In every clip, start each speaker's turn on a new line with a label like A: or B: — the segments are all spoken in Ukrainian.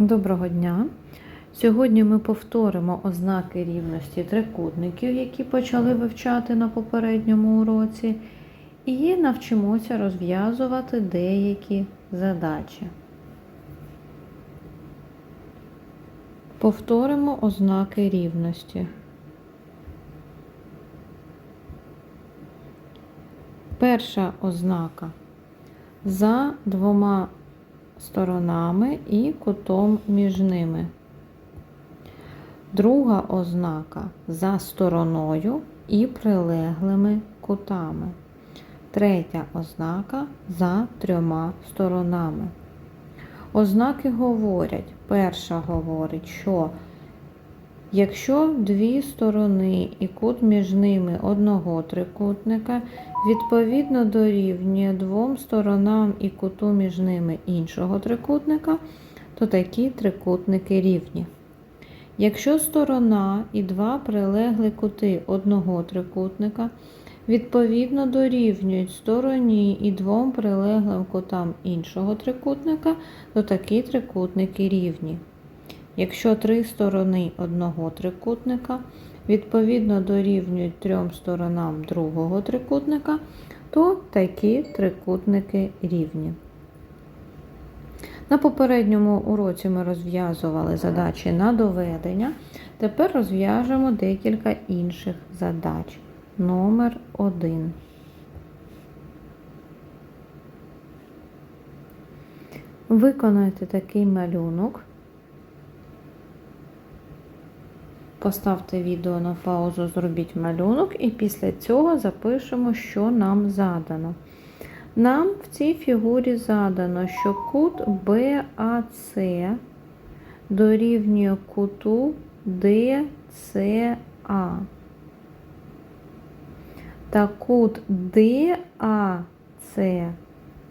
A: Доброго дня! Сьогодні ми повторимо ознаки рівності трикутників, які почали вивчати на попередньому уроці, і навчимося розв'язувати деякі задачі. Повторимо ознаки рівності. Перша ознака за двома сторонами і кутом між ними. Друга ознака за стороною і прилеглими кутами. Третя ознака за трьома сторонами. Ознаки говорять, перша говорить, що якщо дві сторони і кут між ними одного трикутника відповідно дорівнює двом сторонам і куту між ними іншого трикутника, то такі трикутники рівні. Якщо сторона і два прилеглі кути одного трикутника відповідно дорівнюють стороні і двом прилеглим кутам іншого трикутника, то такі трикутники рівні. Якщо три сторони одного трикутника відповідно дорівнюють трьом сторонам другого трикутника, то такі трикутники рівні. На попередньому уроці ми розв'язували задачі на доведення. Тепер розв'яжемо декілька інших задач. Номер 1. Виконайте такий малюнок. Поставте відео на паузу, зробіть малюнок, і після цього запишемо, що нам задано. Нам в цій фігурі задано, що кут BAC дорівнює куту DCA. Та кут DAC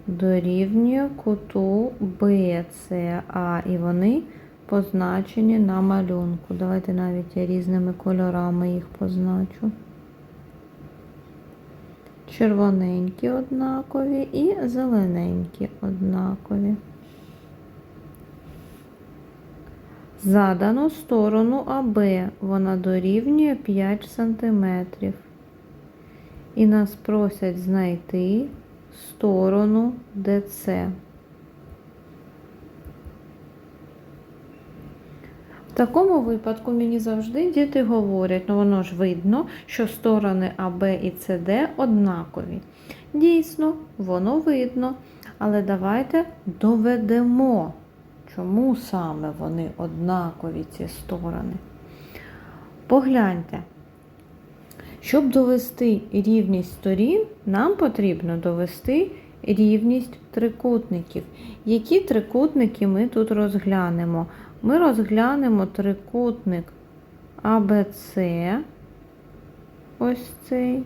A: дорівнює куту BCA, і вони позначені на малюнку. Давайте навіть я різними кольорами їх позначу. Червоненькі однакові і зелененькі однакові. Задану сторону АБ вона дорівнює 5 см. І нас просять знайти сторону ДЦ. В такому випадку мені завжди діти говорять, ну воно ж видно, що сторони АБ і СД однакові. Дійсно, воно видно, але давайте доведемо, чому саме вони однакові, ці сторони. Погляньте. Щоб довести рівність сторін, нам потрібно довести рівність трикутників. Які трикутники ми тут розглянемо? Ми розглянемо трикутник АБЦ, ось цей,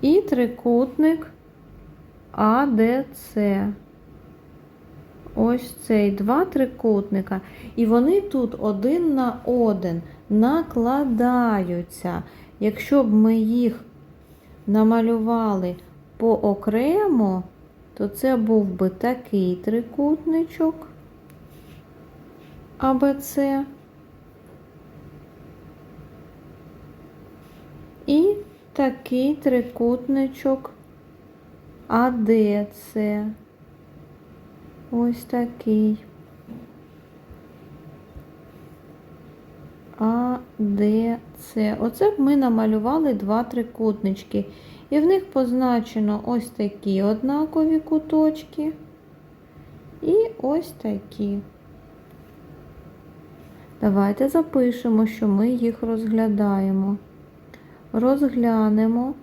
A: і трикутник АДЦ. Ось цей два трикутника. І вони тут один на один накладаються. Якщо б ми їх намалювали поокремо, то це був би такий трикутничок АБЦ і такий трикутничок АДЦ. Ось такий. А, Д, С. Оце б ми намалювали два трикутнички. І в них позначено ось такі однакові куточки. І ось такі. Давайте запишемо, що ми їх розглядаємо. Розглянемо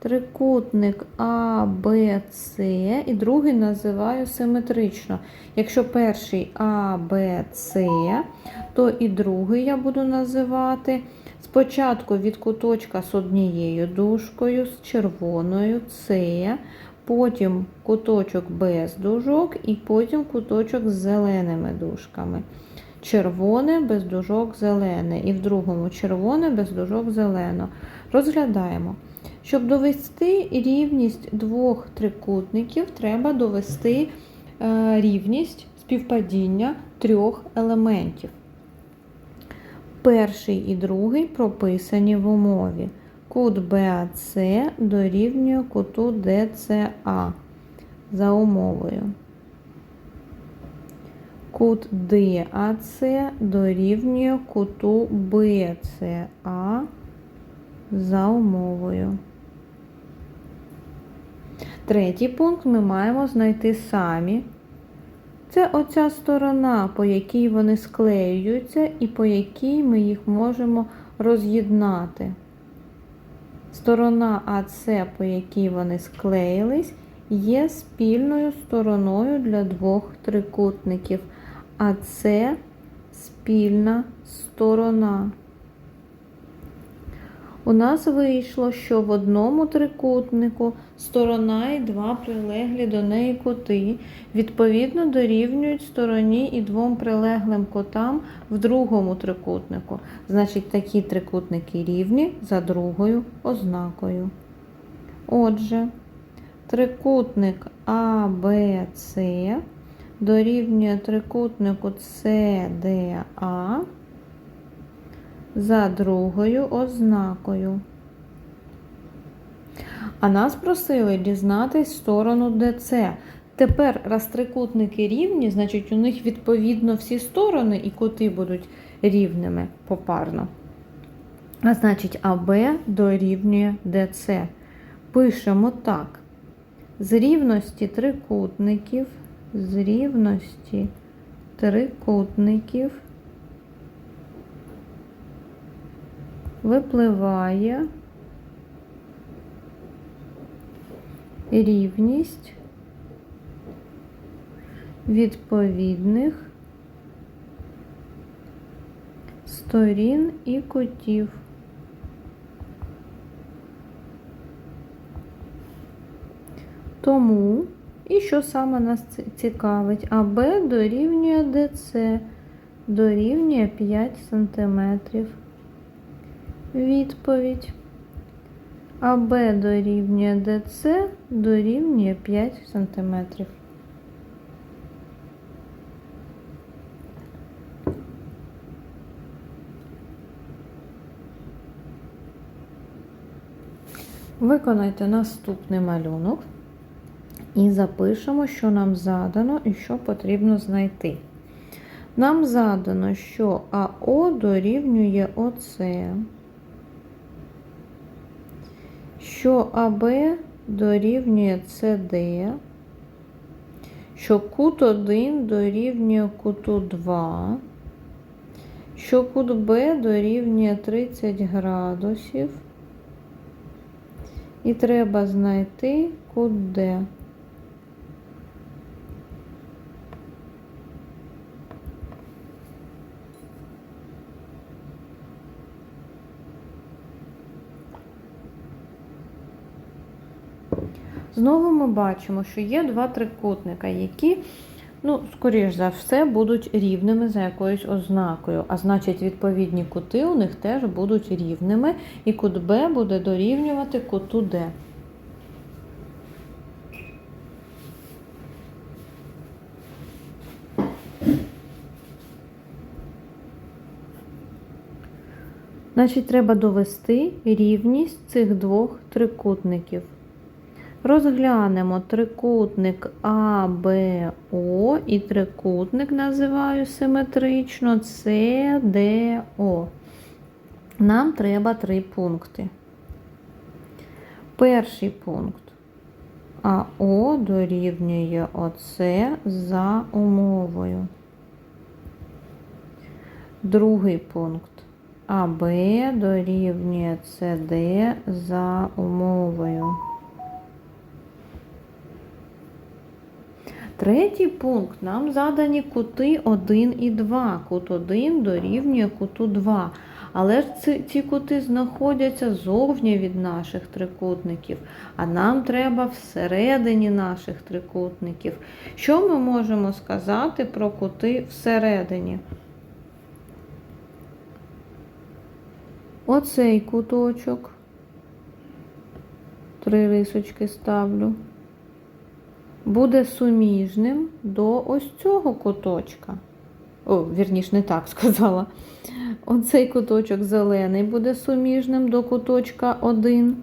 A: трикутник А, Б, С і другий називаю симетрично. Якщо перший А, С, то і другий я буду називати спочатку від куточка з однією дужкою, з червоною С, потім куточок без дужок і потім куточок з зеленими дужками. Червоне без дужок зелене. І в другому червоне без дужок зелено. Розглядаємо. Щоб довести рівність двох трикутників, треба довести е, рівність співпадіння трьох елементів. Перший і другий прописані в умові. Кут BAC дорівнює куту DCA за умовою. Кут DAC дорівнює куту BCA за умовою. Третій пункт ми маємо знайти самі. Це оця сторона, по якій вони склеюються, і по якій ми їх можемо роз'єднати. Сторона АС, по якій вони склеїлись, є спільною стороною для двох трикутників. А це спільна сторона. У нас вийшло, що в одному трикутнику сторона і два прилеглі до неї кути відповідно дорівнюють стороні і двом прилеглим кутам в другому трикутнику. Значить, такі трикутники рівні за другою ознакою. Отже, трикутник ABC дорівнює трикутнику CDA за другою ознакою. А нас просили дізнатись сторону DC. Тепер, раз трикутники рівні, значить у них відповідно всі сторони і кути будуть рівними попарно. А значить, АБ дорівнює ДЦ. Пишемо так. З рівності трикутників, з рівності трикутників випливає рівність відповідних сторін і кутів. Тому, і що саме нас цікавить, АБ дорівнює ДЦ, дорівнює 5 см. Відповідь. АБ дорівнює ДЦ дорівнює 5 см. Виконайте наступний малюнок і запишемо, що нам задано і що потрібно знайти. Нам задано, що АО дорівнює ОЦ, що АБ дорівнює СД, що кут 1 дорівнює куту 2, що кут Б дорівнює 30 градусів. І треба знайти кут Д. Знову ми бачимо, що є два трикутника, які, ну, скоріш за все, будуть рівними за якоюсь ознакою. А значить, відповідні кути у них теж будуть рівними, і кут Б буде дорівнювати куту Д. Значить, треба довести рівність цих двох трикутників. Розглянемо трикутник АБО і трикутник називаю симетрично СДО. Нам треба три пункти. Перший пункт АО дорівнює ОЦ за умовою. Другий пункт АБ дорівнює СД за умовою. Третій пункт нам задані кути 1 і 2. Кут 1 дорівнює куту 2. Але ж ці, кути знаходяться зовні від наших трикутників, а нам треба всередині наших трикутників. Що ми можемо сказати про кути всередині? Оцей куточок. Три рисочки ставлю. Буде суміжним до ось цього куточка. О, вірніш, не так сказала. Оцей куточок зелений буде суміжним до куточка 1.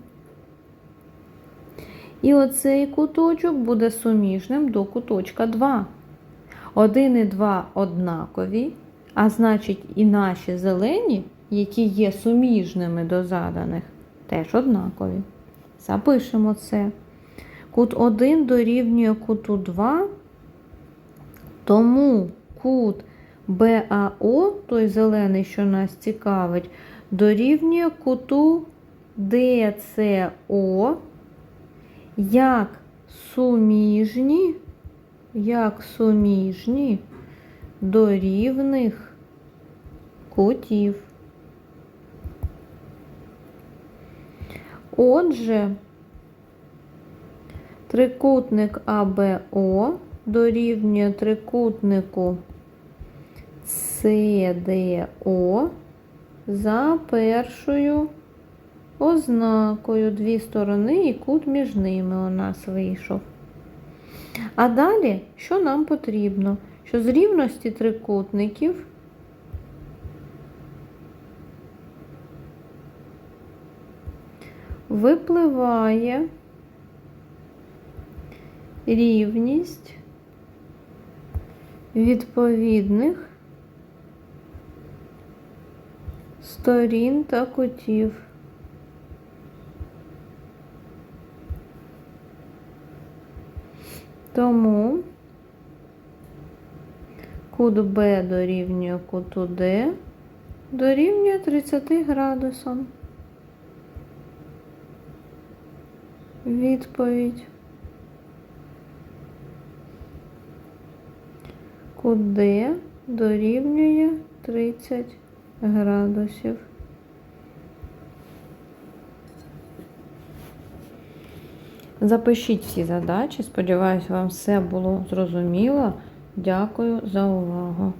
A: І оцей куточок буде суміжним до куточка 2. 1 і 2 однакові, а значить, і наші зелені, які є суміжними до заданих, теж однакові. Запишемо це. Кут 1 дорівнює куту 2, тому кут БАО, той зелений, що нас цікавить, дорівнює куту ДЦО як суміжні, як суміжні до рівних кутів. Отже, трикутник АБО дорівнює трикутнику СДО за першою ознакою дві сторони і кут між ними у нас вийшов. А далі, що нам потрібно? Що з рівності трикутників випливає рівність відповідних сторін та кутів. Тому кут Б дорівнює куту Д дорівнює 30 градусам. Відповідь. Кут Д дорівнює 30 градусів. Запишіть всі задачі. Сподіваюсь, вам все було зрозуміло. Дякую за увагу.